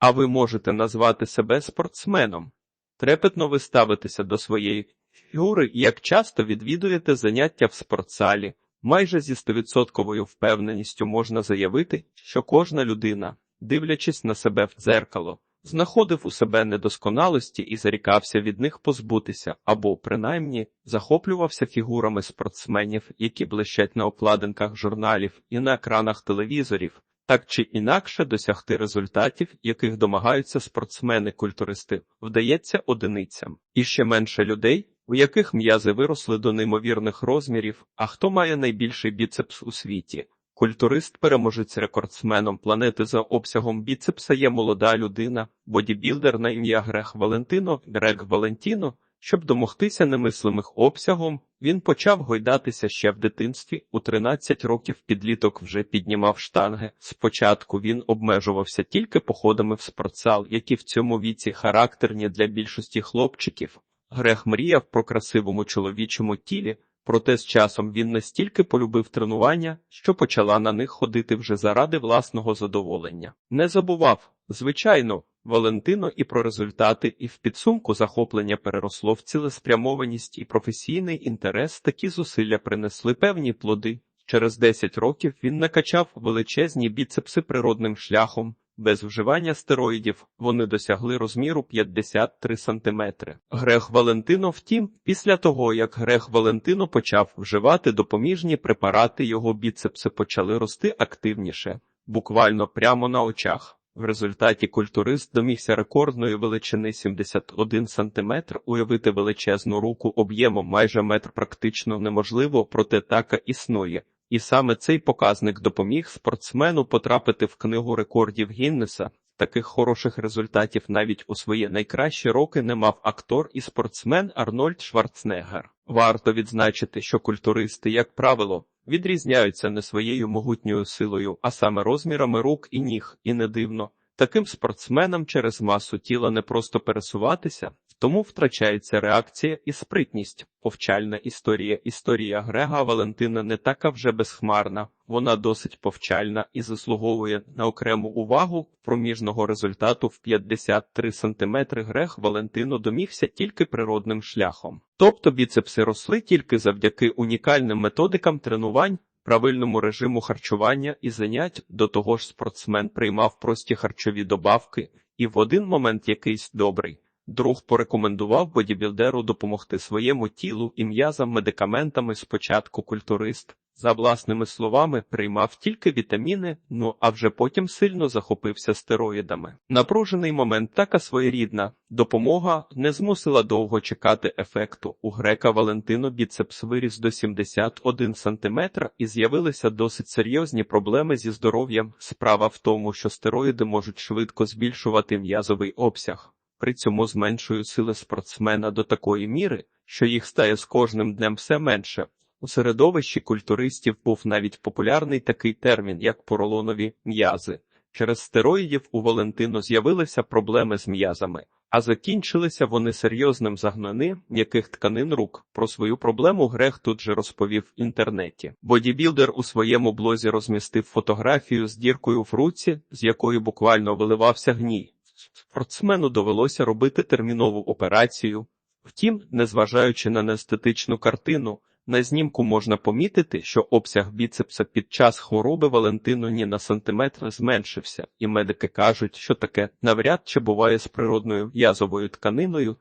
А ви можете назвати себе спортсменом. Трепетно ви ставитеся до своєї фігури як часто відвідуєте заняття в спортзалі. Майже зі стовідсотковою впевненістю можна заявити, що кожна людина, дивлячись на себе в дзеркало, знаходив у себе недосконалості і зарікався від них позбутися, або, принаймні, захоплювався фігурами спортсменів, які блищать на обкладинках журналів і на екранах телевізорів, так чи інакше досягти результатів, яких домагаються спортсмени-культуристи, вдається одиницям. І ще менше людей, у яких м'язи виросли до неймовірних розмірів, а хто має найбільший біцепс у світі. Культурист переможець рекордсменом планети за обсягом біцепса є молода людина, бодібілдер на ім'я Грег Валентино, Грег Валентіно. Щоб домогтися немислимих обсягом, він почав гойдатися ще в дитинстві. У 13 років підліток вже піднімав штанги. Спочатку він обмежувався тільки походами в спортзал, які в цьому віці характерні для більшості хлопчиків. Грех мріяв про красивому чоловічому тілі, проте з часом він настільки полюбив тренування, що почала на них ходити вже заради власного задоволення. Не забував, звичайно, Валентино і про результати, і в підсумку захоплення переросло в цілеспрямованість і професійний інтерес. Такі зусилля принесли певні плоди. Через 10 років він накачав величезні біцепси природним шляхом. Без вживання стероїдів вони досягли розміру 53 сантиметри. Грег Валентино, втім, після того, як Грег Валентино почав вживати допоміжні препарати, його біцепси почали рости активніше, буквально прямо на очах. В результаті культурист домігся рекордної величини 71 сантиметр. Уявити величезну руку об'ємом майже метр практично неможливо, проте така існує. І саме цей показник допоміг спортсмену потрапити в книгу рекордів Гіннеса. Таких хороших результатів навіть у свої найкращі роки не мав актор і спортсмен Арнольд Шварценеггер. Варто відзначити, що культуристи, як правило, відрізняються не своєю могутньою силою, а саме розмірами рук і ніг, і не дивно. Таким спортсменам через масу тіла не просто пересуватися, тому втрачається реакція і спритність. Повчальна історія. Історія Грега Валентина не така вже безхмарна, вона досить повчальна і заслуговує на окрему увагу проміжного результату в 53 см Грег Валентино домігся тільки природним шляхом. Тобто біцепси росли тільки завдяки унікальним методикам тренувань, правильному режиму харчування і занять, до того ж спортсмен приймав прості харчові добавки, і в один момент якийсь добрий. Друг порекомендував бодібілдеру допомогти своєму тілу і м'язам медикаментами спочатку культурист. За власними словами, приймав тільки вітаміни, ну а вже потім сильно захопився стероїдами. Напружений момент така своєрідна допомога не змусила довго чекати ефекту. У грека Валентино біцепс виріс до 71 см і з'явилися досить серйозні проблеми зі здоров'ям. Справа в тому, що стероїди можуть швидко збільшувати м'язовий обсяг. При цьому зменшують сили спортсмена до такої міри, що їх стає з кожним днем все менше. У середовищі культуристів був навіть популярний такий термін, як поролонові м'язи. Через стероїдів у Валентино з'явилися проблеми з м'язами, а закінчилися вони серйозним загнани м'яких тканин рук. Про свою проблему Грег тут же розповів в інтернеті. Бодібілдер у своєму блозі розмістив фотографію з діркою в руці, з якої буквально виливався гній. Спортсмену довелося робити термінову операцію. Втім, незважаючи на неестетичну картину, на знімку можна помітити, що обсяг біцепса під час хвороби Валентину ні на сантиметр зменшився, і медики кажуть, що таке навряд чи буває з природною в'язовою тканиною.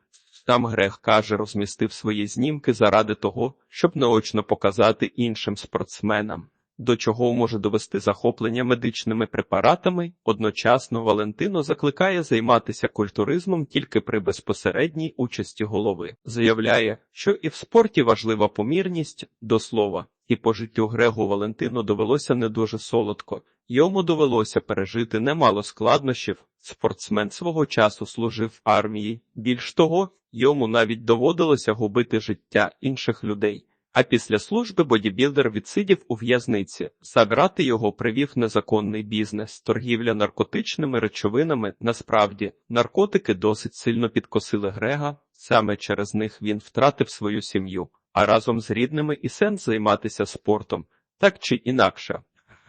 Там Грег каже, розмістив свої знімки заради того, щоб наочно показати іншим спортсменам до чого може довести захоплення медичними препаратами. Одночасно Валентино закликає займатися культуризмом тільки при безпосередній участі голови. Заявляє, що і в спорті важлива помірність до слова, і по життю Грегу Валентину довелося не дуже солодко. Йому довелося пережити немало складнощів. Спортсмен свого часу служив в армії. Більш того, йому навіть доводилося губити життя інших людей. А після служби бодібілдер відсидів у в'язниці. Забрати його привів незаконний бізнес, торгівля наркотичними речовинами. Насправді, наркотики досить сильно підкосили Грега, саме через них він втратив свою сім'ю, а разом з рідними і сенс займатися спортом. Так чи інакше,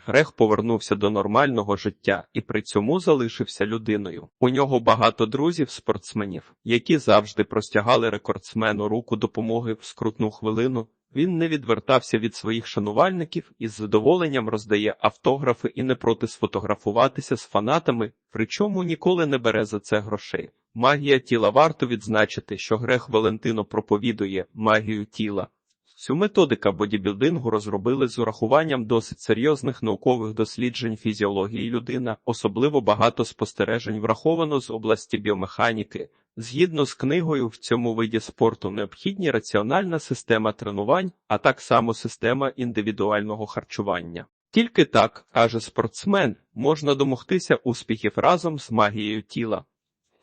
Грех повернувся до нормального життя і при цьому залишився людиною. У нього багато друзів-спортсменів, які завжди простягали рекордсмену руку допомоги в скрутну хвилину. Він не відвертався від своїх шанувальників і з задоволенням роздає автографи і не проти сфотографуватися з фанатами, причому ніколи не бере за це грошей. Магія тіла варто відзначити, що Грех Валентино проповідує магію тіла. Цю методика бодібілдингу розробили з урахуванням досить серйозних наукових досліджень фізіології людина, особливо багато спостережень враховано з області біомеханіки. Згідно з книгою, в цьому виді спорту необхідні раціональна система тренувань, а так само система індивідуального харчування. Тільки так, каже спортсмен, можна домогтися успіхів разом з магією тіла.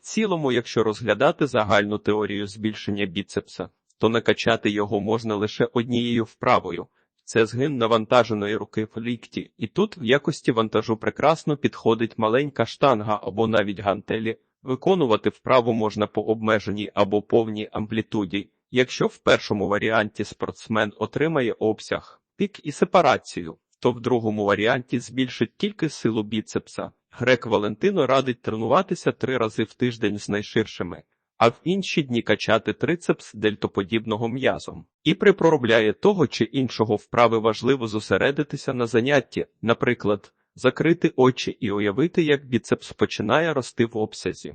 В цілому, якщо розглядати загальну теорію збільшення біцепса, то накачати його можна лише однією вправою. Це згин навантаженої руки в лікті, і тут в якості вантажу прекрасно підходить маленька штанга або навіть гантелі. Виконувати вправу можна по обмеженій або повній амплітуді. Якщо в першому варіанті спортсмен отримає обсяг, пік і сепарацію, то в другому варіанті збільшить тільки силу біцепса. Грек Валентино радить тренуватися три рази в тиждень з найширшими, а в інші дні качати трицепс дельтоподібного м'язом. І при проробляє того чи іншого вправи важливо зосередитися на занятті, наприклад, закрити очі і уявити, як біцепс починає рости в обсязі.